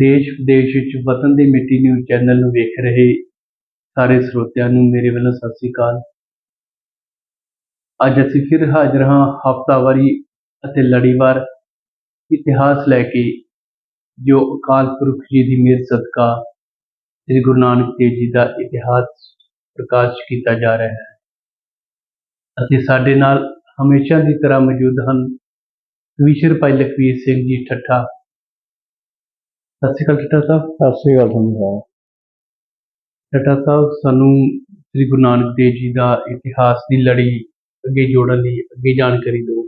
ਦੇਸ਼ ਵਿਦੇਸ਼ ਵਿੱਚ ਵਤਨ ਦੀ ਮਿੱਟੀ ਨਿਊਜ਼ ਚੈਨਲ ਨੂੰ ਵੇਖ ਰਹੇ ਸਾਰੇ ਸਰੋਤਿਆਂ ਨੂੰ ਮੇਰੇ ਵੱਲੋਂ ਸਤਿ ਸ੍ਰੀ ਅਕਾਲ। ਅੱਜ ਅਸੀਂ ਫਿਰ ਹਾਜ਼ਰ ਹਾਂ ਹਫ਼ਤਾਵਾਰੀ ਅਤੇ ਲੜੀਵਾਰ ਇਤਿਹਾਸ ਲੈ ਕੇ, ਜੋ ਅਕਾਲ ਪੁਰਖ ਜੀ ਦੀ ਮਿਹਰ ਸਦਕਾ ਸ੍ਰੀ ਗੁਰੂ ਨਾਨਕ ਦੇਵ ਜੀ ਦਾ ਇਤਿਹਾਸ ਪ੍ਰਕਾਸ਼ ਕੀਤਾ ਜਾ ਰਿਹਾ ਹੈ। ਅਤੇ ਸਾਡੇ ਨਾਲ ਹਮੇਸ਼ਾ ਦੀ ਤਰ੍ਹਾਂ ਮੌਜੂਦ ਹਨ ਕਵੀਸ਼ਰ ਭਾਈ ਲਖਵੀਰ ਸਿੰਘ ਜੀ ਠੱਠਾ। ਸਤਿ ਸ਼੍ਰੀ ਅਕਾਲ ਠੱਠਾ ਸਾਹਿਬ। ਸਤਿ ਸ੍ਰੀ ਅਕਾਲ ਤੁਹਾਨੂੰ ਠੱਠਾ ਸਾਹਿਬ ਸਾਨੂੰ ਸ੍ਰੀ ਗੁਰੂ ਨਾਨਕ ਦੇਵ ਜੀ ਦਾ ਇਤਿਹਾਸ ਦੀ ਲੜੀ ਅੱਗੇ ਜੋੜਨ ਲਈ ਅੱਗੇ ਜਾਣਕਾਰੀ ਦਿਓ।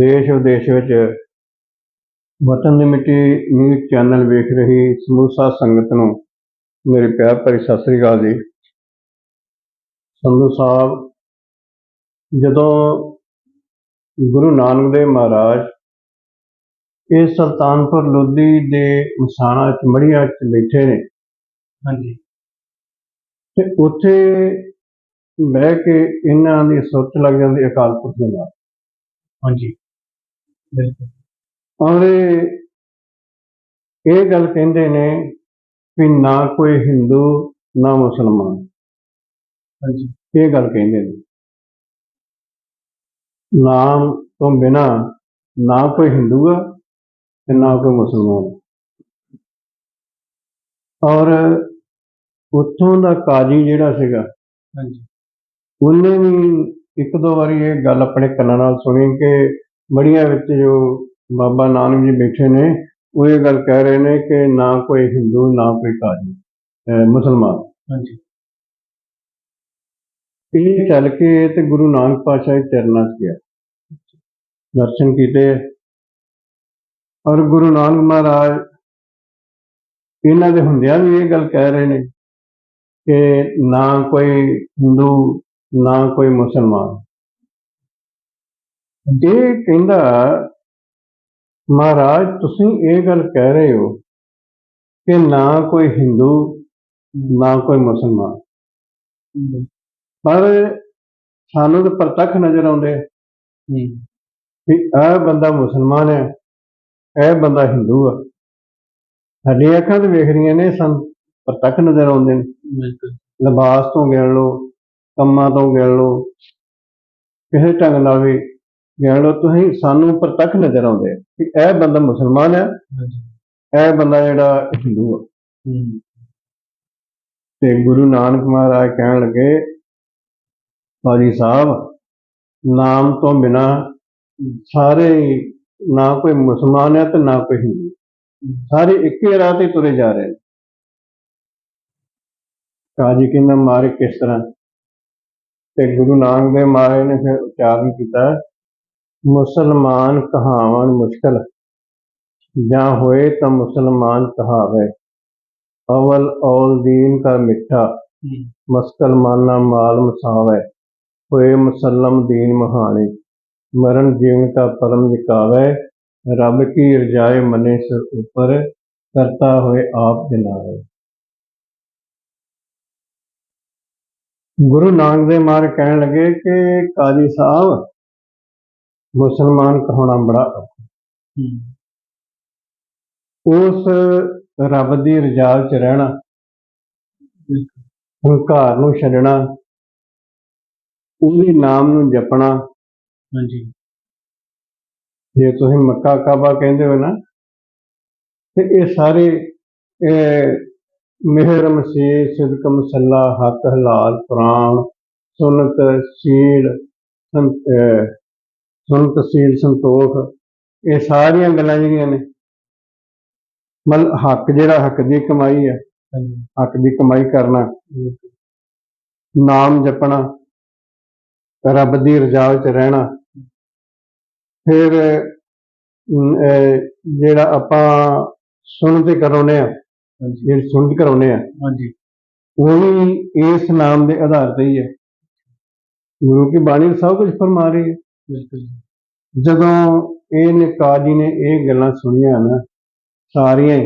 ਦੇਸ਼ ਵਿਦੇਸ਼ ਵਿੱਚ ਵਤਨ ਦੀ ਮਿੱਟੀ ਨਿਊਜ਼ ਚੈਨਲ ਵੇਖ ਰਹੀ ਸਮੂਹ ਸਾਧ ਸੰਗਤ ਨੂੰ ਮੇਰੇ ਪਿਆਰ ਭਰੀ ਸਤਿ ਸ੍ਰੀ ਅਕਾਲ ਜੀ। ਸੰਧੂ ਸਾਹਿਬ ਜਦੋਂ ਗੁਰੂ ਨਾਨਕ ਦੇਵ ਮਹਾਰਾਜ ਇਹ ਸੁਲਤਾਨਪੁਰ ਲੋਧੀ ਦੇ ਮਸਾਣਾ ਵਿੱਚ ਮੜੀਆਂ ਵਿੱਚ ਬੈਠੇ ਨੇ। ਹਾਂਜੀ। ਤੇ ਉੱਥੇ ਬਹਿ ਕੇ ਇਹਨਾਂ ਦੀ ਸੋਚ ਲੱਗ ਜਾਂਦੀ ਅਕਾਲ ਪੁਰਖ ਦੇ ਨਾਲ। ਹਾਂਜੀ। ਬਿਲਕੁਲ। ਔਰ ਇਹ ਗੱਲ ਕਹਿੰਦੇ ਨੇ ਵੀ ਨਾ ਕੋਈ ਹਿੰਦੂ ਨਾ ਮੁਸਲਮਾਨ। ਹਾਂਜੀ। ਇਹ ਗੱਲ ਕਹਿੰਦੇ ਨੇ। ਨਾਮ ਤੋਂ ਬਿਨਾ ਨਾ ਕੋਈ ਹਿੰਦੂ ਆ ਤੇ ਨਾ ਕੋਈ ਮੁਸਲਮਾਨ। ਔਰ ਉੱਥੋਂ ਦਾ ਕਾਜੀ ਜਿਹੜਾ ਸੀਗਾ ਹਾਂਜੀ। ਉਹਨੇ ਵੀ ਇੱਕ ਦੋ ਵਾਰੀ ਇਹ ਗੱਲ ਆਪਣੇ ਕੰਨਾਂ ਨਾਲ ਸੁਣੀ ਕਿ ਬੜੀਆਂ ਵਿੱਚ ਜੋ ਬਾਬਾ ਨਾਨਕ ਜੀ ਬੈਠੇ ਨੇ ਉਹ ਇਹ ਗੱਲ ਕਹਿ ਰਹੇ ਨੇ ਕਿ ਨਾ ਕੋਈ ਹਿੰਦੂ ਨਾ ਕੋਈ ਕਾਜੀ ਮੁਸਲਮਾਨ। ਹਾਂਜੀ। ਇਹ ਚੱਲ ਕੇ ਤੇ ਗੁਰੂ ਨਾਨਕ ਪਾਤਸ਼ਾਹ ਦੇ ਚਰਨਾਂ 'ਚ ਗਿਆ। ਦਰਸ਼ਨ ਕੀਤੇ। ਔਰ ਗੁਰੂ ਨਾਨਕ ਮਹਾਰਾਜ ਇਹਨਾਂ ਦੇ ਹੁੰਦਿਆਂ ਵੀ ਇਹ ਗੱਲ ਕਹਿ ਰਹੇ ਨੇ ਕਿ ਨਾ ਕੋਈ ਹਿੰਦੂ ਨਾ ਕੋਈ ਮੁਸਲਮਾਨ। ਇਹ ਕਹਿੰਦਾ ਮਹਾਰਾਜ ਤੁਸੀਂ ਇਹ ਗੱਲ ਕਹਿ ਰਹੇ ਹੋ ਕਿ ਨਾ ਕੋਈ ਹਿੰਦੂ ਨਾ ਕੋਈ ਮੁਸਲਮਾਨ। ਪਰ ਸਾਨੂੰ ਤਾਂ ਪ੍ਰਤੱਖ ਨਜ਼ਰ ਆਉਂਦੇ ਆ ਹੂੰ। ਵੀ ਇਹ ਬੰਦਾ ਮੁਸਲਮਾਨ ਹੈ। ਇਹ ਬੰਦਾ ਹਿੰਦੂ ਆ। ਸਾਡੀਆਂ ਅੱਖਾਂ ਤੇ ਵੇਖ ਰਹੀਆਂ ਨੇ ਸਾਨੂੰ ਪ੍ਰਤੱਖ ਨਜ਼ਰ ਆਉਂਦੇ ਨੇ ਬਿਲਕੁਲ। ਲਿਬਾਸ ਤੋਂ ਗਿਣ ਲਓ ਕੰਮਾਂ ਤੋਂ ਗਿਣ ਲਓ ਕਿਸੇ ਢੰਗ ਨਾਲ ਵੀ ਗਿਣ ਲਓ ਤੁਸੀਂ ਸਾਨੂੰ ਪ੍ਰਤੱਖ ਨਜ਼ਰ ਆਉਂਦੇ ਆ ਕਿ ਇਹ ਬੰਦਾ ਮੁਸਲਮਾਨ ਹਾਂਜੀ। ਇਹ ਬੰਦਾ ਜਿਹੜਾ ਹਿੰਦੂ ਆ। ਤੇ ਗੁਰੂ ਨਾਨਕ ਮਹਾਰਾਜ ਕਹਿਣ ਲੱਗੇ ਬਾਜੀ ਸਾਹਿਬ ਨਾਮ ਤੋਂ ਬਿਨਾ ਸਾਰੇ ਨਾ ਕੋਈ ਮੁਸਲਮਾਨ ਹੈ ਤੇ ਨਾ ਕੋਈ ਹਿੰਦੂ। ਸਾਰੇ ਇੱਕੇ ਰਾਹ ਤੇ ਤੁਰੇ ਜਾ ਰਹੇ ਨੇ। ਕਾਜੀ ਕਹਿੰਦਾ ਮਾਰੇ ਕਿਸ ਤਰ੍ਹਾਂ? ਤੇ ਗੁਰੂ ਨਾਨਕ ਦੇਵ ਮਹਾਰਾਜ ਨੇ ਫਿਰ ਉਚਾਰਨ ਕੀਤਾ ਮੁਸਲਮਾਨ ਕਹਾਵਣ ਮੁਸ਼ਕਲ ਜਾਂ ਹੋਏ ਤਾਂ ਮੁਸਲਮਾਨ ਕਹਾਵੇ। ਅਵਲ ਔਲ ਦੀਨ ਕਾ ਮਿੱਠਾ। ਹੂੰ। ਮਸਕਲ ਮਾਨਾ ਮਾਲ ਮਸਾਵੇ। ਹੋਏ ਮੁਸਲਮ ਦੀਨ ਮਹਾਣੇ ਮਰਨ ਜੀਵਨ ਕਾ ਪਰਮ ਜਿਕਾਵੇ ਰੱਬ ਕੀ ਰਜਾਏ ਮਨੇ ਸਿਰ ਉਪਰ ਕਰਤਾ ਹੋਏ ਆਪ ਜਨਾਵੇ। ਗੁਰੂ ਨਾਨਕ ਦੇਵ ਮਹਾਰਾਜ ਕਹਿਣ ਲੱਗੇ ਕਿ ਕਾਜੀ ਸਾਹਿਬ ਮੁਸਲਮਾਨ ਕਹਾਉਣਾ ਬੜਾ ਉਸ ਰੱਬ ਦੀ ਰਜਾ ਵਿੱਚ ਰਹਿਣਾ ਹੰਕਾਰ ਨੂੰ ਛੱਡਣਾ ਉਹਦੇ ਨਾਮ ਨੂੰ ਜਪਣਾ ਹਾਂਜੀ। ਜੇ ਤੁਸੀਂ ਮੱਕਾ ਕਾਬਾ ਕਹਿੰਦੇ ਹੋ ਨਾ ਤੇ ਇਹ ਸਾਰੇ ਇਹ ਮਿਹਰ ਮਸੀਹ ਸਿਦਕ ਮਸੱਲਾ ਹੱਕ ਹਲਾਲ ਕੁਰਾਨ ਸੁਨਤ ਸੀਲ ਸੰਤ ਸੁਨਤ ਸੀਲ ਸੰਤੋਖ ਇਹ ਸਾਰੀਆਂ ਗੱਲਾਂ ਜਿਹੜੀਆਂ ਨੇ ਮਤਲਬ ਹੱਕ ਜਿਹੜਾ ਹੱਕ ਦੀ ਕਮਾਈ ਹੈ ਹੱਕ ਦੀ ਕਮਾਈ ਕਰਨਾ ਨਾਮ ਜਪਣਾ ਰੱਬ ਦੀ ਰਜ਼ਾ ਵਿੱਚ ਰਹਿਣਾ ਫਿਰ ਜਿਹੜਾ ਆਪਾਂ ਸੁਣ ਤੇ ਕਰਾਉਨੇ ਆ ਜਿਹੜੀ ਸੁਣ ਕਰਾਉਨੇ ਆ ਹਾਂਜੀ। ਉਹ ਵੀ ਇਸ ਨਾਮ ਦੇ ਆਧਾਰ ਤੇ ਹੀ ਹੈ। ਗੁਰੂ ਕੀ ਬਾਣੀ ਸਭ ਕੁਝ ਫਰਮਾ ਰਹੀ ਹੈ। ਬਿਲਕੁਲ ਜਦੋਂ ਇਹ ਨਿਕਾਜੀ ਨੇ ਇਹ ਗੱਲਾਂ ਸੁਣੀਆਂ ਨਾ ਸਾਰੀਆਂ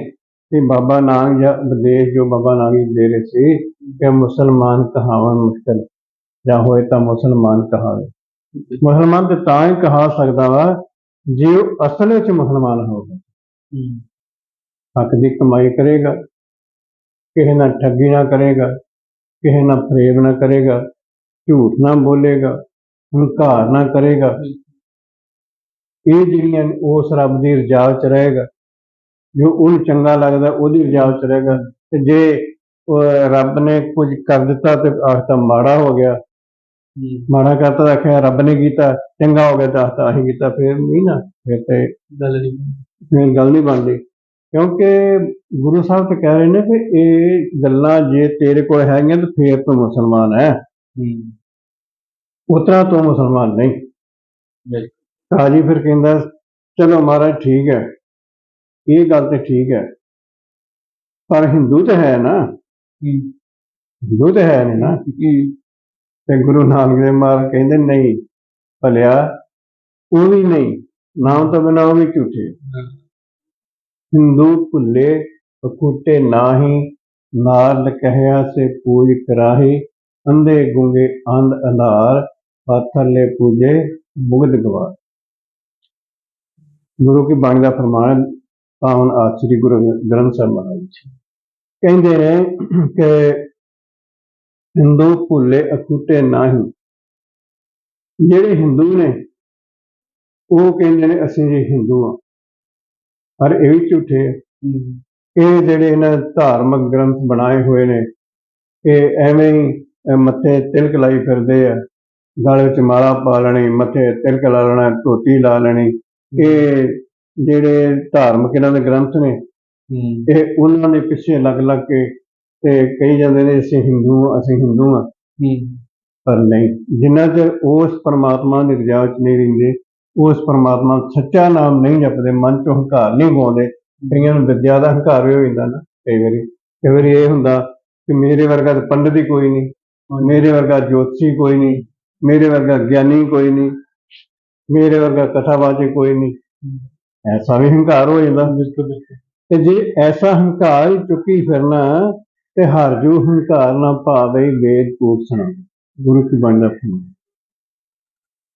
ਤੇ ਬਾਬਾ ਨਾਨਕ ਜਾਂ ਉਪਦੇਸ਼ ਜੋ ਬਾਬਾ ਨਾਨਕ ਜੀ ਦੇ ਰਹੇ ਸੀ ਕਿ ਮੁਸਲਮਾਨ ਕਹਾਵਣ ਮੁਸ਼ਕਲ ਜਾਂ ਹੋਏ ਤਾਂ ਮੁਸਲਮਾਨ ਕਹਾਵੇ ਮੁਸਲਮਾਨ ਤੇ ਤਾਂ ਹੀ ਕਹਾ ਸਕਦਾ ਵਾ ਜੇ ਉਹ ਅਸਲ ਵਿੱਚ ਮੁਸਲਮਾਨ ਹੋਵੇ। ਹੱਕ ਦੀ ਕਮਾਈ ਕਰੇਗਾ ਕਿਸੇ ਨਾਲ ਠੱਗੀ ਨਾ ਕਰੇਗਾ ਕਿਸੇ ਨਾਲ ਫਰੇਬ ਨਾ ਕਰੇਗਾ ਝੂਠ ਨਾ ਬੋਲੇਗਾ ਹੰਕਾਰ ਨਾ ਕਰੇਗਾ। ਇਹ ਜਿਹੜੀਆਂ ਉਸ ਰੱਬ ਦੀ ਰਜਾ ਚ ਰਹੇਗਾ ਜੋ ਉਹਨੂੰ ਚੰਗਾ ਲੱਗਦਾ ਉਹਦੀ ਰਜਾ ਚ ਰਹੇਗਾ। ਤੇ ਜੇ ਰੱਬ ਨੇ ਕੁਝ ਕਰ ਦਿੱਤਾ ਤੇ ਆਖਤਾ ਮਾੜਾ ਹੋ ਗਿਆ ਮਾੜਾ ਕਰਤਾ ਤਾਂ ਆਖਿਆ ਰੱਬ ਨੇ ਕੀਤਾ ਚੰਗਾ ਹੋ ਗਿਆ ਤਾਂ ਆਖਤਾ ਅਸੀਂ ਕੀਤਾ ਫਿਰ ਨਹੀਂ ਨਾ ਫਿਰ ਤੇ ਗੱਲ ਨਹੀਂ ਫਿਰ ਗੱਲ ਨਹੀਂ ਬਣਦੀ। ਕਿਉਂਕਿ ਗੁਰੂ ਸਾਹਿਬ ਤੇ ਕਹਿ ਰਹੇ ਨੇ ਕਿ ਇਹ ਗੱਲਾਂ ਜੇ ਤੇਰੇ ਕੋਲ ਹੈਗੀਆਂ ਤਾਂ ਫੇਰ ਤੂੰ ਮੁਸਲਮਾਨ ਹੈ। ਉਤਰਾ ਤੂੰ ਮੁਸਲਮਾਨ ਨਹੀਂ। ਕਾਜੀ ਫਿਰ ਕਹਿੰਦਾ ਚਲੋ ਮਹਾਰਾਜ ਠੀਕ ਹੈ ਇਹ ਗੱਲ ਤੇ ਠੀਕ ਹੈ ਪਰ ਹਿੰਦੂ ਤੇ ਹੈ ਨਾ। ਹਿੰਦੂ ਤੇ ਹੈ ਨਾ। ਤੇ ਗੁਰੂ ਨਾਨਕ ਦੇਵ ਮਹਾਰਾਜ ਕਹਿੰਦੇ ਨਹੀਂ ਭਲਿਆ ਉਹ ਵੀ ਨਹੀਂ ਨਾਮ ਤੋਂ ਬਿਨਾਂ ਉਹ ਵੀ ਝੂਠੇ ਹਿੰਦੂ ਭੁੱਲੇ ਅਕੂਟੇ ਨਾਹੀ ਨਾਰ ਕਹਿਆ ਸੇ ਪੂਜ ਕਰਾਹੀ ਅੰਧੇ ਗੁੰਗੇ ਅੰਧ ਅੰਧਾਰ ਪਾਥਰਲੇ ਪੂਜੇ ਮੁਗਧ ਗਵਾਰ ਗੁਰੂ ਕੀ ਬਾਣੀ ਦਾ ਫਰਮਾਨ ਪਾਵਨ ਆਚਰੀ ਗੁਰੂ ਗ੍ਰੰਥ ਸਾਹਿਬ ਮਹਾਰਾਜ ਜੀ। ਕਹਿੰਦੇ ਨੇ ਕਿ ਹਿੰਦੂ ਭੁੱਲੇ ਅਕੂਟੇ ਨਾਹੀ। ਜਿਹੜੇ ਹਿੰਦੂ ਨੇ ਉਹ ਕਹਿੰਦੇ ਨੇ ਅਸੀਂ ਜੀ ਹਿੰਦੂ ਹਾਂ। ਪਰ ਇਹ ਵੀ ਝੂਠੇ ਇਹ ਜਿਹੜੇ ਇਹਨਾਂ ਧਾਰਮਿਕ ਗ੍ਰੰਥ ਬਣਾਏ ਹੋਏ ਨੇ ਇਹ ਐਵੇਂ ਹੀ ਮੱਥੇ ਤਿਲਕ ਲਾਈ ਫਿਰਦੇ ਆ। ਗਲ ਵਿੱਚ ਮਾਲਾ ਪਾ ਲੈਣੀ ਮੱਥੇ ਤਿਲਕ ਲਾ ਲੈਣਾ ਧੋਤੀ ਲਾ ਲੈਣੀ। ਇਹ ਜਿਹੜੇ ਧਾਰਮਿਕ ਇਹਨਾਂ ਦੇ ਗ੍ਰੰਥ ਨੇ ਇਹ ਉਹਨਾਂ ਦੇ ਪਿੱਛੇ ਲੱਗ ਲੱਗ ਕੇ ਤੇ ਕਹੀ ਜਾਂਦੇ ਨੇ ਅਸੀਂ ਹਿੰਦੂ ਹਾਂ, ਅਸੀਂ ਹਿੰਦੂ ਹਾਂ। ਪਰ ਨਹੀਂ ਜਿੰਨਾ ਚਿਰ ਉਸ ਪਰਮਾਤਮਾ ਦੀ ਰਜਾ ਵਿੱਚ ਨਹੀਂ ਰਹਿੰਦੇ ਉਸ ਪਰਮਾਤਮਾ ਦਾ ਸੱਚਾ ਨਾਮ ਨਹੀਂ ਜਪਦੇ ਮਨ ਚੋਂ ਹੰਕਾਰ ਨਹੀਂ ਗਾਉਂਦੇ ਕਈਆਂ ਨੂੰ ਵਿਦਿਆ ਦਾ ਹੰਕਾਰ ਹੋ ਜਾਂਦਾ ਨਾ ਕਈ ਵਾਰੀ। ਕਈ ਵਾਰੀ ਇਹ ਹੁੰਦਾ ਕਿ ਮੇਰੇ ਵਰਗਾ ਤਾਂ ਪੰਡਤ ਹੀ ਕੋਈ ਨਹੀਂ ਮੇਰੇ ਵਰਗਾ ਜੋਤਸ਼ੀ ਕੋਈ ਨਹੀਂ ਮੇਰੇ ਵਰਗਾ ਗਿਆਨੀ ਕੋਈ ਨਹੀਂ ਮੇਰੇ ਵਰਗਾ ਕਥਾਵਾਚਕ ਕੋਈ ਨਹੀਂ। ਐਸਾ ਵੀ ਹੰਕਾਰ ਹੋ ਜਾਂਦਾ। ਬਿਲਕੁਲ ਤੇ ਜੇ ਐਸਾ ਹੰਕਾਰ ਚੁੱਕੀ ਫਿਰਨਾ ਤੇ ਹਰ ਜੋ ਹੰਕਾਰ ਨਾ ਭਾਵੇ ਵੇਦ ਕੂਟ ਸੁਣਾ। ਗੁਰੂ ਕੀ ਬਾਣੀ ਦਾ ਫਰਮਾਨ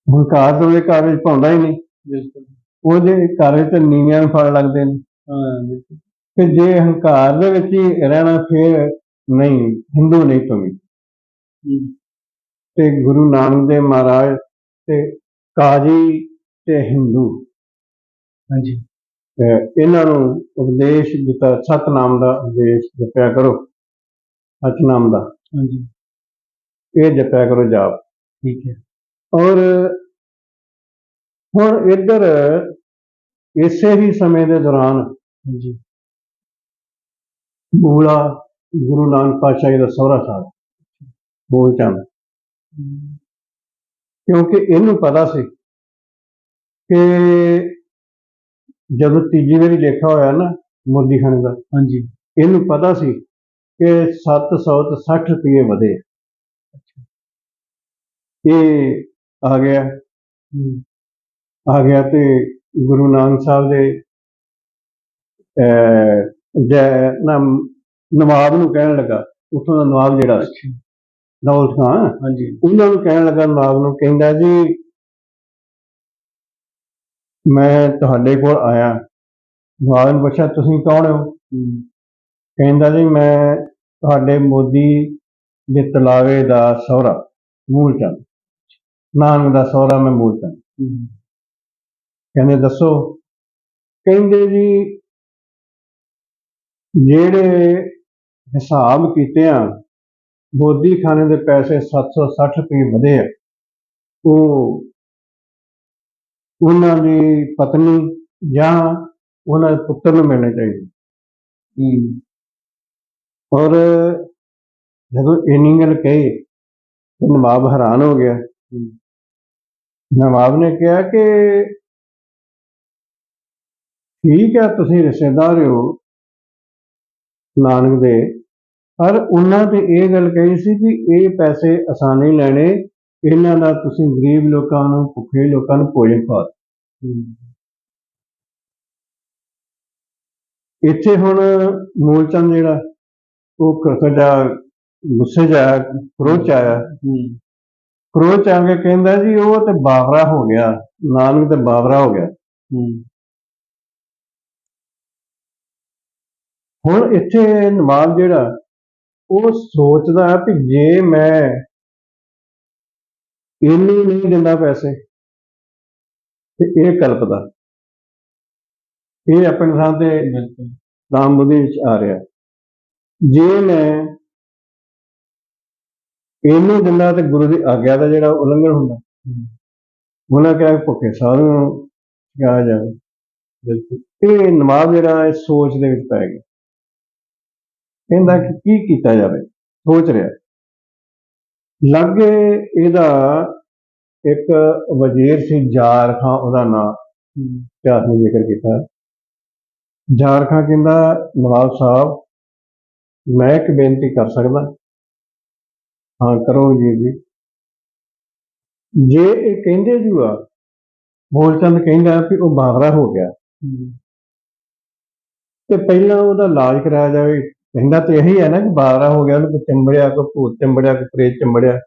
ਹੰਕਾਰ ਤਾਂ ਵਿੱਚ ਪਾਉਂਦਾ ਹੀ ਨਹੀਂ। ਬਿਲਕੁਲ। ਉਹਦੇ ਘਰ ਵਿੱਚ ਨੀਵਿਆਂ ਨੂੰ ਫਲ ਲੱਗਦੇ ਨੇ। ਹਾਂ ਤੇ ਜੇ ਹੰਕਾਰ ਦੇ ਵਿੱਚ ਹੀ ਰਹਿਣਾ ਫਿਰ ਨਹੀਂ ਹਿੰਦੂ ਨਹੀਂ ਤੂੰ ਵੀ ਤੇ ਗੁਰੂ ਨਾਨਕ ਦੇਵ ਮਹਾਰਾਜ ਤੇ ਕਾਜੀ ਤੇ ਹਿੰਦੂ। ਹਾਂਜੀ। ਤੇ ਇਹਨਾਂ ਨੂੰ ਉਪਦੇਸ਼ ਦਿੱਤਾ ਸਤਨਾਮ ਦਾ ਉਪਦੇਸ਼ ਜਪਿਆ ਕਰੋ। ਸਤਨਾਮ ਦਾ ਹਾਂਜੀ। ਇਹ ਜਪਿਆ ਕਰੋ ਜਾਪ। ਠੀਕ ਹੈ। ਔਰ ਹੁਣ ਇੱਧਰ ਇਸੇ ਹੀ ਸਮੇਂ ਦੇ ਦੌਰਾਨ ਹਾਂਜੀ। ਮੂਲਾ ਗੁਰੂ ਨਾਨਕ ਪਾਤਸ਼ਾਹ ਜੀ ਦਾ ਸਹੁਰਾ ਸਾਹਿਬ ਬੋਲ ਚੰਦ। ਕਿਉਂਕਿ ਇਹਨੂੰ ਪਤਾ ਸੀ ਕਿ ਜਦੋਂ ਤੀਜੀ ਵਾਰੀ ਲੇਖਾ ਹੋਇਆ ਨਾ ਮੋਦੀ ਖਾਨ ਦਾ ਹਾਂਜੀ। ਇਹਨੂੰ ਪਤਾ ਸੀ ਕਿ 700 ਤੇ 60 ਰੁਪਏ ਵਧੇ। ਇਹ ਆ ਗਿਆ। ਆ ਗਿਆ ਤੇ ਗੁਰੂ ਨਾਨਕ ਸਾਹਿਬ ਦੇ ਜੈ ਨਾ ਨਵਾਬ ਨੂੰ ਕਹਿਣ ਲੱਗਾ। ਉੱਥੋਂ ਦਾ ਨਵਾਬ ਜਿਹੜਾ ਦੌਲਤ ਖਾਂ ਹਾਂਜੀ। ਉਹਨਾਂ ਨੂੰ ਕਹਿਣ ਲੱਗਾ ਨਵਾਬ ਨੂੰ ਕਹਿੰਦਾ ਜੀ ਮੈਂ ਤੁਹਾਡੇ ਕੋਲ ਆਇਆ। ਨਵਾਬ ਨੇ ਪੁੱਛਿਆ ਤੁਸੀਂ ਕੌਣ ਹੋ। ਕਹਿੰਦਾ ਜੀ, ਮੈਂ ਤੁਹਾਡੇ ਮੋਦੀ ਦੇ ਤਲਾਵੇ ਦਾ ਸਹੁਰਾ, ਮੂਲ ਨਾਨਕ ਦਾ ਸਹੁਰਾ ਮੈਂ ਮੂਲ ਕਹਿੰਦੇ, ਦੱਸੋ। ਕਹਿੰਦੇ ਜੀ, ਜਿਹੜੇ ਹਿਸਾਬ ਕੀਤੇ ਆ ਬੋਦੀ ਖਾਨੇ ਦੇ ਪੈਸੇ 760 ਰੁਪਏ ਵਧੇ ਆ, ਉਹ ਉਹਨਾਂ ਦੀ ਪਤਨੀ ਜਾਂ ਉਹਨਾਂ ਦੇ ਪੁੱਤਰ ਨੂੰ ਮਿਲਣੇ ਚਾਹੀਦੇ। ਔਰ ਜਦੋਂ ਇੰਨੀ ਗੱਲ ਕਹੀ ਤੇ ਨਵਾਬ ਹੈਰਾਨ ਹੋ ਗਿਆ। ਨਵਾਬ ਨੇ ਕਿਹਾ ਕਿ ਠੀਕ ਹੈ ਤੁਸੀਂ ਰਿਸ਼ਤੇਦਾਰ ਹੋ ਨਾਨਕ ਦੇ ਪਰ ਉਹਨਾਂ ਤੇ ਇਹ ਗੱਲ ਕਹੀ ਸੀ ਕਿ ਇਹ ਪੈਸੇ ਅਸਾਂ ਨਹੀਂ ਲੈਣੇ ਇਹਨਾਂ ਦਾ ਤੁਸੀਂ ਗਰੀਬ ਲੋਕਾਂ ਨੂੰ ਭੁੱਖੇ ਲੋਕਾਂ ਨੂੰ ਭੋਜਨ ਖਵਾ। ਇੱਥੇ ਹੁਣ ਮੂਲਚੰਦ ਜਿਹੜਾ ਉਹ ਕਰਦਾ ਗੁੱਸੇ 'ਚ ਆਇਆ ਕ੍ਰੋਧ 'ਚ ਆਇਆ। ਕ੍ਰੋਧ 'ਚ ਆ ਕੇ ਕਹਿੰਦਾ ਜੀ ਉਹ ਤੇ ਬਾਵਰਾ ਹੋ ਗਿਆ ਨਾਨਕ ਤੇ ਬਾਵਰਾ ਹੋ ਗਿਆ। ਹੁਣ ਇੱਥੇ ਨਵਾਬ ਜਿਹੜਾ ਉਹ ਸੋਚਦਾ ਕਿ ਜੇ ਮੈਂ ਇੰਨੀ ਨਹੀਂ ਦਿੰਦਾ ਪੈਸੇ ਤੇ ਇਹ ਕਲਪਦਾ। ਇਹ ਆਪਣੇ ਥਾਂ ਤੇ ਰਾਮ ਬੁੱਧੀ ਵਿੱਚ ਆ ਰਿਹਾ। ਜੇ ਮੈਂ ਇਹਨੂੰ ਦਿੰਦਾ ਤੇ ਗੁਰੂ ਦੀ ਆਗਿਆ ਦਾ ਜਿਹੜਾ ਉਲੰਘਣ ਹੁੰਦਾ। ਉਹਨਾਂ ਕਿਹਾ ਭੁੱਖੇ ਸਾਧੂ ਨੂੰ ਕਿਹਾ ਜਾਵੇ। ਬਿਲਕੁਲ। ਇਹ ਨਵਾਬ ਜਿਹੜਾ ਹੈ ਸੋਚ ਦੇ ਵਿੱਚ ਪੈ ਗਿਆ। ਕਹਿੰਦਾ ਕਿ ਕੀ ਕੀਤਾ ਜਾਵੇ? ਸੋਚ ਰਿਹਾ। ਲਾਗੇ ਇਹਦਾ ਇੱਕ ਵਜ਼ੀਰ ਸੀ ਜਾਰ ਖਾਂ ਉਹਦਾ ਨਾਮ ਇਤਿਹਾਸ ਨੇ ਜ਼ਿਕਰ ਕੀਤਾ। ਜਾਰ ਖਾਂ ਕਹਿੰਦਾ ਨਵਾਬ ਸਾਹਿਬ ਮੈਂ ਇੱਕ ਬੇਨਤੀ ਕਰ ਸਕਦਾ। ਹਾਂ ਕਰੋ ਜੀ ਜੀ। ਜੇ ਇਹ ਕਹਿੰਦੇ ਜੂਆ ਮੋਲਚੰਦ ਕਹਿੰਦਾ ਕਿ ਉਹ ਬਾਵਰਾ ਹੋ ਗਿਆ। ਤੇ ਪਹਿਲਾਂ ਉਹਦਾ ਇਲਾਜ ਕਰਾਇਆ ਜਾਵੇ। ਕਹਿੰਦਾ ਤੇ ਇਹੀ ਹੈ ਨਾ ਕਿ ਬਾਵਰਾ ਹੋ ਗਿਆ ਉਹਨੂੰ ਕੋਈ ਚੰਬੜਿਆ ਕੋਈ ਭੂਤ ਚੰਬੜਿਆ ਕੋਈ ਪ੍ਰੇਤ ਚੰਬੜਿਆ।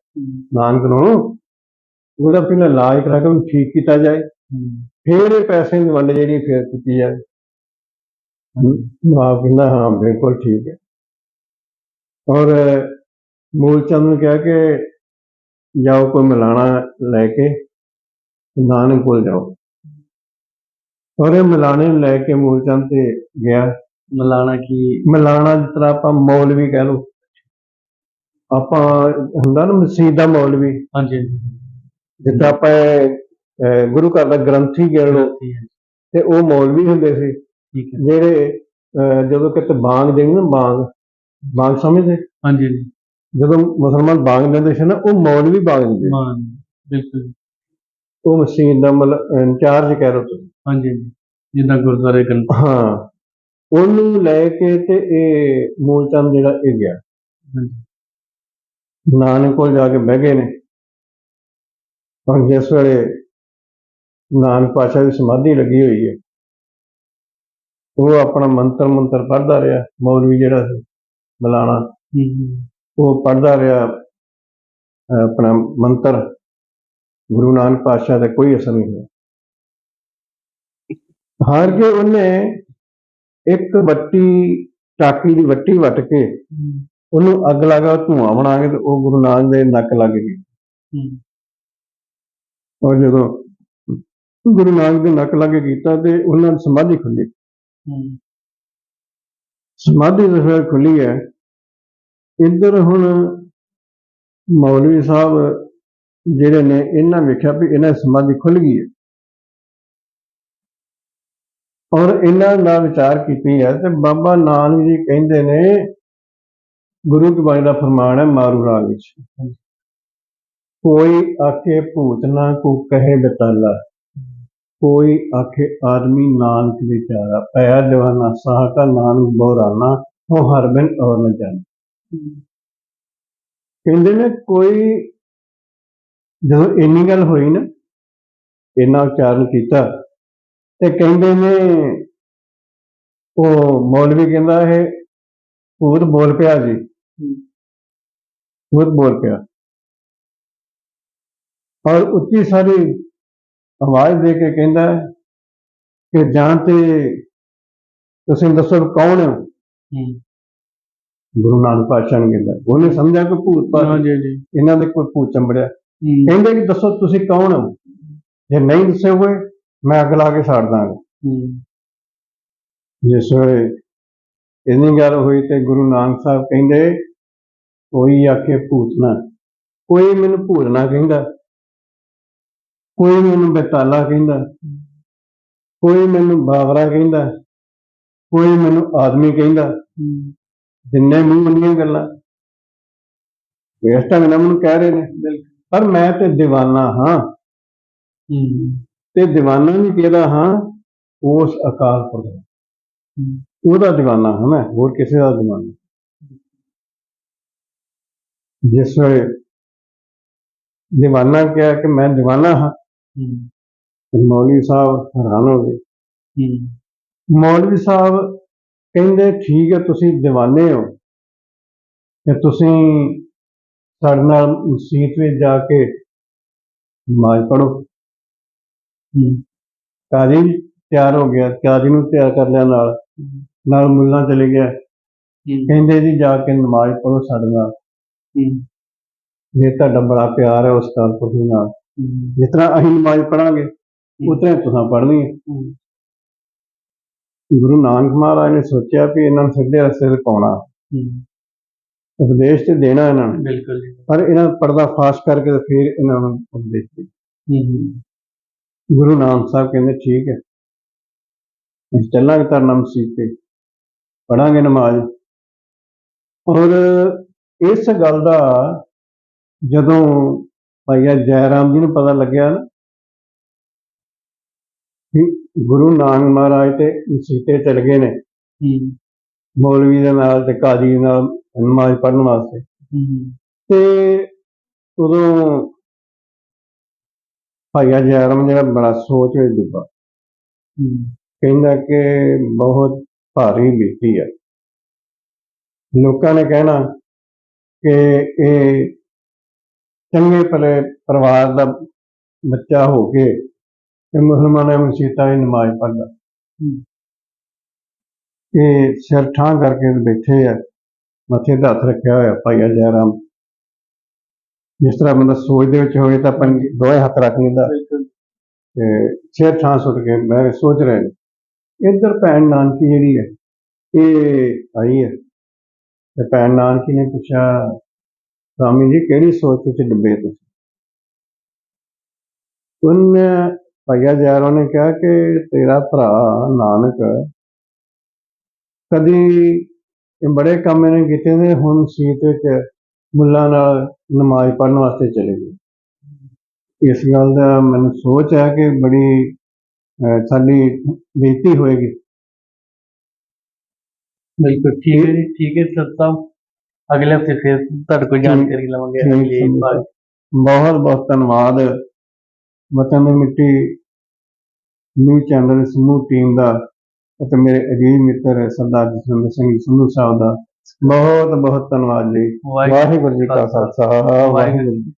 ਨਾਨਕ ਨੂੰ ਉਹਦਾ ਪਹਿਲਾਂ ਇਲਾਜ ਕਰਾ ਕੇ ਉਹਨੂੰ ਠੀਕ ਕੀਤਾ ਜਾਏ। ਹਮ, ਫਿਰ ਇਹ ਪੈਸੇ ਦੀ ਵੰਡ ਜਿਹੜੀ ਫਿਰ ਕੀਤੀ ਜਾਵੇ। ਮਾਂ ਕਹਿੰਦਾ ਹਾਂ ਬਿਲਕੁਲ ਠੀਕ ਹੈ। ਔਰ ਮੂਲਚੰਦ ਨੂੰ ਕਿਹਾ ਕਿ ਜਾਓ ਕੋਈ ਮਿਲਾਣਾ ਲੈ ਕੇ ਨਾਨਕ ਕੋਲ ਜਾਓ। ਔਰ ਇਹ ਮਿਲਾਣੇ ਨੂੰ ਲੈ ਕੇ ਮੂਲਚੰਦ ਤੇ ਗਿਆ। ਮਲਾਣਾ ਕੀ? ਮਿਲਾਣਾ ਜਿਸ ਤਰ੍ਹਾਂ ਆਪਾਂ ਮੌਲਵੀ ਕਹਿ ਲਓ। ਆਪਾਂ ਹੁੰਦਾ ਨਾ ਮਸੀਹ ਦਾ ਮੌਲਵੀ ਹਾਂਜੀ ਹਾਂਜੀ। ਜਿੱਦਾਂ ਆਪਾਂ ਗੁਰੂ ਘਰ ਦਾ ਗ੍ਰੰਥੀ ਕਹਿ ਲਓ। ਤੇ ਉਹ ਮੌਲਵੀ ਹੁੰਦੇ ਸੀ। ਠੀਕ ਹੈ। ਜਿਹੜੇ ਜਦੋਂ ਕਿਤੇ ਬਾਂਗ ਦੇਣ ਨਾ ਬਾਂਗ ਬਾਂਗ ਸਮਝਦੇ? ਹਾਂਜੀ ਹਾਂਜੀ। ਜਦੋਂ ਮੁਸਲਮਾਨ ਬਾਂਗ ਦਿੰਦੇ ਸੀ ਨਾ ਉਹ ਮੌਲਵੀ ਬਾਂਗ ਦਿੰਦੇ ਹਾਂ ਬਿਲਕੁਲ। ਉਹ ਮਸੀਹ ਦਾ ਮਤਲਬ ਇੰਚਾਰਜ ਕਹਿ ਲਓ ਤੁਸੀਂ। ਹਾਂਜੀ ਹਾਂਜੀ ਜਿੱਦਾਂ ਗੁਰਦੁਆਰੇ ਹਾਂ। ਉਹਨੂੰ ਲੈ ਕੇ ਤੇ ਇਹ ਮੂਲਚੰਦ ਜਿਹੜਾ ਇਹ ਗਿਆ। ਨਾਨਕ ਕੋਲ ਜਾ ਕੇ ਬਹਿ ਗਏ ਨੇ। ਔਰ ਜਿਸ ਵੇਲੇ ਨਾਨਕ ਪਾਸ਼ਾ ਦੀ ਸਮਾਧੀ ਲੱਗੀ ਹੋਈ ਹੈ ਉਹ ਆਪਣਾ ਮੰਤਰ ਮੰਤਰ ਪੜ੍ਹਦਾ ਰਿਹਾ ਮੌਲਵੀ ਜਿਹੜਾ ਸੀ। ਮਲਾਣਾ। ਉਹ ਪੜ੍ਹਦਾ ਰਿਹਾ ਆਪਣਾ ਮੰਤਰ ਗੁਰੂ ਨਾਨਕ ਪਾਤਸ਼ਾਹ ਦਾ ਕੋਈ ਅਸਰ ਨਹੀਂ ਹੋਇਆ। ਹਾਰ ਕੇ ਉਹਨੇ ਇੱਕ ਵੱਟੀ ਟਾਕੀ ਦੀ ਵੱਟੀ ਵੱਟ ਕੇ ਉਹਨੂੰ ਅੱਗ ਲਗਾ ਧੂਆਂ ਬਣਾ ਕੇ ਤੇ ਉਹ ਗੁਰੂ ਨਾਨਕ ਦੇ ਨੱਕ ਲੱਗ ਗਈ। ਹਮ, ਔਰ ਜਦੋਂ ਗੁਰੂ ਨਾਨਕ ਦੇ ਨੱਕ ਲੱਗੇ ਕੀਤਾ ਤੇ ਉਹਨਾਂ ਦੀ ਸਮਾਧੀ ਖੁੱਲੀ ਸਮਾਧੀ ਜਿਸ ਖੁੱਲੀ ਹੈ। ਇੱਧਰ ਹੁਣ ਮੌਲਵੀ ਸਾਹਿਬ ਜਿਹੜੇ ਨੇ, ਇਹਨਾਂ ਵੇਖਿਆ ਵੀ ਇਹਨਾਂ ਸਮਾਧੀ ਖੁੱਲ ਗਈ ਹੈ। ਔਰ ਇਹਨਾਂ ਨਾਲ ਵਿਚਾਰ ਕੀਤੀ ਹੈ ਤੇ ਬਾਬਾ ਨਾਨਕ ਜੀ ਕਹਿੰਦੇ ਨੇ, ਗੁਰੂ ਕੀ ਦਾ ਫਰਮਾਨ ਹੈ, ਮਾਰੂ ਰਾਗ ਵਿੱਚ। ਕੋਈ ਆਕੇ ਭੂਤ ਨਾ ਕੋ ਕਹੇ ਬਤਾਲਾ। ਕੋਈ ਆਖੇ ਆਦਮੀ ਨਾਨਕ ਵਿਚਾਰਾ ਪਿਆ ਜਵਾਨਾ ਸਾਹ ਕਾ ਨਾਨਕ ਬੋਰਾਨਾ, ਉਹ ਹਰ ਬਿਨ ਔਰ ਨ ਜਾਣ। ਕਹਿੰਦੇ ਨੇ ਕੋਈ ਜਦੋਂ ਇੰਨੀ ਗੱਲ ਹੋਈ ਨਾ, ਇੰਨਾ ਉਚਾਰਨ ਕੀਤਾ, ਤੇ ਕਹਿੰਦੇ ਨੇ ਉਹ ਮੌਲਵੀ ਕਹਿੰਦਾ ਇਹ ਭੂਤ ਬੋਲ ਪਿਆ ਜੀ। ਭੂਤ ਬੋਲ ਪਿਆ। ਔਰ ਉੱਚੀ ਸਾਰੀ ਆਵਾਜ਼ ਦੇ ਕੇ ਕਹਿੰਦਾ ਕਿ ਜਾਂ ਤੇ ਤੁਸੀਂ ਦੱਸੋ ਕੌਣ ਹੋ? ਗੁਰੂ ਨਾਨਕ ਪਾਤਸ਼ਾਹ ਨੇ ਕਹਿੰਦਾ। ਉਹਨੇ ਸਮਝਿਆ ਕਿ ਭੂਤ ਪਾ ਹਾਂਜੀ ਹਾਂਜੀ ਇਹਨਾਂ ਦੇ ਕੋਈ ਭੂਤ ਚੰਬੜਿਆ। ਕਹਿੰਦੇ ਕਿ ਦੱਸੋ ਤੁਸੀਂ ਕੌਣ ਹੋ? ਜੇ ਨਹੀਂ ਦੱਸੋਗੇ ਮੈਂ ਅੱਗ ਲਾ ਕੇ ਸਾੜ ਦਾਂਗਾ। ਜਿਸ ਵੇਲੇ ਇੰਨੀ ਗੱਲ ਹੋਈ ਤੇ ਗੁਰੂ ਨਾਨਕ ਸਾਹਿਬ ਕਹਿੰਦੇ ਕੋਈ ਆਖੇ ਭੂਤ ਨਾ ਕੋਈ ਮੈਨੂੰ ਭੂਤ ਨਾ ਕਹਿੰਦਾ। ਕੋਈ ਮੈਨੂੰ ਬਤਾਲਾ ਕਹਿੰਦਾ, ਕੋਈ ਮੈਨੂੰ ਬਾਵਰਾ ਕਹਿੰਦਾ, ਕੋਈ ਮੈਨੂੰ ਆਦਮੀ ਕਹਿੰਦਾ, ਜਿੰਨੇ ਮੂੰਹ ਮੰਨੀਆਂ ਗੱਲਾਂ। ਇਸ ਢੰਗ ਨਾਲ ਕਹਿ ਰਹੇ ਨੇ। ਪਰ ਮੈਂ ਤੇ دیਵਾਨਾ ਹਾਂ। ਤੇ دیਵਾਨਾ ਵੀ ਕਿਹਦਾ ਹਾਂ? ਉਸ ਅਕਾਲ ਪੁਰਖ ਉਹਦਾ دیਵਾਨਾ ਹਾਂ ਮੈਂ, ਹੋਰ ਕਿਸੇ ਦਾ دیਵਾਨਾ ਜਿਸ ਵੇਲੇ دیਵਾਨਾ ਕਿਹਾ ਕਿ ਮੈਂ دیਵਾਨਾ ਹਾਂ ਤੇ ਮੌਲਵੀ ਸਾਹਿਬ ਹੈਰਾਨ ਹੋ ਗਏ। ਹਮ, ਮੌਲਵੀ ਸਾਹਿਬ ਕਹਿੰਦੇ ਠੀਕ ਹੈ ਤੁਸੀਂ دیਵਾਨੇ ਹੋ। ਤੇ ਤੁਸੀਂ ਸਾਡੇ ਨਾਲ ਮਸੀਤ ਵਿੱਚ ਜਾ ਕੇ ਨਮਾਜ਼ ਪੜ੍ਹੋ। ਹਮ, ਕਾਜੀ ਤਿਆਰ ਹੋ ਗਿਆ। ਕਾਜੀ ਨੂੰ ਤਿਆਰ ਕਰ ਲਿਆ ਨਾਲ। ਨਾਲ ਮੁੱਲਾ ਚਲੇ ਗਿਆ। ਹੂੰ। ਕਹਿੰਦੇ ਜੀ ਜਾ ਕੇ ਨਮਾਜ਼ ਪੜ੍ਹੋ ਸਾਡੇ ਨਾਲ। ਹੂੰ। ਜੇ ਤੁਹਾਡਾ ਬੜਾ ਪਿਆਰ ਹੈ ਉਸ ਕਾਲ ਪੁਰਖ ਨਾਲ। ਹੂੰ ਜਿਸ ਤਰ੍ਹਾਂ ਅਸੀਂ ਨਮਾਜ਼ ਪੜਾਂਗੇ ਉਸ ਤਰ੍ਹਾਂ ਤੁਸੀਂ ਪੜ੍ਹਨੀ ਹੈ। ਗੁਰੂ ਨਾਨਕ ਮਹਾਰਾਜ ਨੇ ਸੋਚਿਆ ਵੀ ਇਹਨਾਂ ਨੂੰ ਸਿੱਧੇ ਰਸਤੇ ਤੇ ਪਾਉਣਾ। ਉਪਦੇਸ਼ ਤੇ ਦੇਣਾ ਇਹਨਾਂ ਨੂੰ। ਬਿਲਕੁਲ ਜੀ। ਪਰ ਇਹਨਾਂ ਪਰਦਾ ਫਾਸ਼ ਕਰਕੇ ਤੇ ਫਿਰ ਇਹਨਾਂ ਨੂੰ ਉਪਦੇਸ਼ ਦੇ ਗੁਰੂ ਨਾਨਕ ਸਾਹਿਬ ਕਹਿੰਦੇ ਠੀਕ ਹੈ। ਅਸੀਂ ਚੱਲਾਂਗੇ ਧਰਨਾ ਮਸੀਤ ਤੇ। ਪੜਾਂਗੇ ਨਮਾਜ਼। ਔਰ ਇਸ ਗੱਲ ਦਾ ਜਦੋਂ ਭਾਈਆ ਜੈ ਰਾਮ ਜੀ ਨੂੰ ਪਤਾ ਲੱਗਿਆ ਨਾ ਕਿ ਗੁਰੂ ਨਾਨਕ ਮਹਾਰਾਜ ਤੇ ਮਸੀਤੇ ਚਲ ਗਏ ਨੇ। ਮੌਲਵੀ ਦੇ ਨਾਲ ਤੇ ਕਾਜ਼ੀ ਨਾਲ ਨਮਾਜ਼ ਪੜ੍ਹਨ ਵਾਸਤੇ। ਤੇ ਉਦੋਂ ਭਾਈਆ ਜੈ ਰਾਮ ਜਿਹੜਾ ਬੜਾ ਸੋਚ ਵਿੱਚ ਡੁੱਬਾ। ਕਹਿੰਦਾ ਕਿ ਬਹੁਤ ਭਾਰੀ ਬੀਤੀ ਹੈ ਲੋਕਾਂ ਨੇ ਕਹਿਣਾ ਕਿ ਇਹ ਚੰਗੇ ਭਲੇ ਪਰਿਵਾਰ ਦਾ ਬੱਚਾ ਹੋ ਕੇ ਤੇ ਮੁਸਲਮਾਨਾਂ ਦੀ ਮਸੀਤਾਂ ਦੀ ਨਮਾਜ਼ ਪੜ੍ਹਦਾ ਹੂੰ। ਇਹ ਸਿਰ ਠਾਂ ਕਰਕੇ ਬੈਠੇ ਆ ਮੱਥੇ ਤੇ ਹੱਥ ਰੱਖਿਆ ਹੋਇਆ ਭਾਈਆ ਜੈ ਰਾਮ ਜਿਸ ਤਰ੍ਹਾਂ ਬੰਦਾ ਸੋਚ ਦੇ ਵਿੱਚ ਹੋਵੇ ਤਾਂ ਆਪਾਂ ਦੋਵੇਂ ਹੱਥ ਰੱਖ ਲੈਂਦਾ। ਤੇ ਸਿਰ ਠਾਂ ਸੁੱਟ ਕੇ ਕੇ ਸੋਚ ਰਹੇ ਇੱਧਰ ਭੈਣ ਨਾਨਕੀ ਜਿਹੜੀ ਹੈ ਇਹ ਆਈ ਹੈ। ਤੇ ਭੈਣ ਨਾਨਕੀ ਨੇ ਪੁੱਛਿਆ ਸਵਾਮੀ ਜੀ, ਕਿਹੜੀ ਸੋਚ ਵਿੱਚ ਡੁੱਬੇ ਤੁਸੀਂ? ਉਹਨੇ ਭਈਆ ਜੈਰੋ ਨੇ ਕਿਹਾ ਕਿ ਤੇਰਾ ਭਰਾ ਨਾਨਕ ਕਦੀ ਇਹ ਬੜੇ ਕੰਮ ਇਹਨੇ ਕੀਤੇ ਨੇ, ਹੁਣ ਸੀਤ ਵਿੱਚ ਮੁੱਲਾ ਨਾਲ ਨਮਾਜ਼ ਪੜਨ ਵਾਸਤੇ ਚਲੇ ਗਏ। ਇਸ ਗੱਲ ਦਾ ਮੈਨੂੰ ਸੋਚ ਹੈ ਕਿ ਬੜੀ ਸਾਡੀ ਬੇਨਤੀ ਹੋਏਗੀ। ਬਿਲਕੁਲ, ਠੀਕ ਹੈ ਜੀ, ਠੀਕ ਹੈ ਸਰ ਸਾਹਿਬ ਅਗਲੇ ਹਫ਼ਤੇ ਫਿਰ ਤੁਹਾਡੇ ਕੋਲ ਜਾਣਕਾਰੀ ਲਵਾਂਗੇ ਅਗਲੀ ਬਹੁਤ ਬਹੁਤ ਧੰਨਵਾਦ। ਵਤਨ ਦੀ ਮਿੱਟੀ ਨਿਊ ਚੈਨਲ ਸਮੂਹ ਟੀਮ ਦਾ ਅਤੇ ਮੇਰੇ ਅਜੀਜ਼ ਮਿੱਤਰ ਸਰਦਾਰ ਜਸਵਿੰਦਰ ਸਿੰਘ ਸੰਧੂ ਸਾਹਿਬ ਦਾ। ਬਹੁਤ ਬਹੁਤ ਧੰਨਵਾਦ ਜੀ। ਵਾਹਿਗੁਰੂ ਵਾਹਿਗੁਰੂ ਜੀ ਕਾ ਖਾਲਸਾ। ਵਾਹਿਗੁਰੂ ਜੀ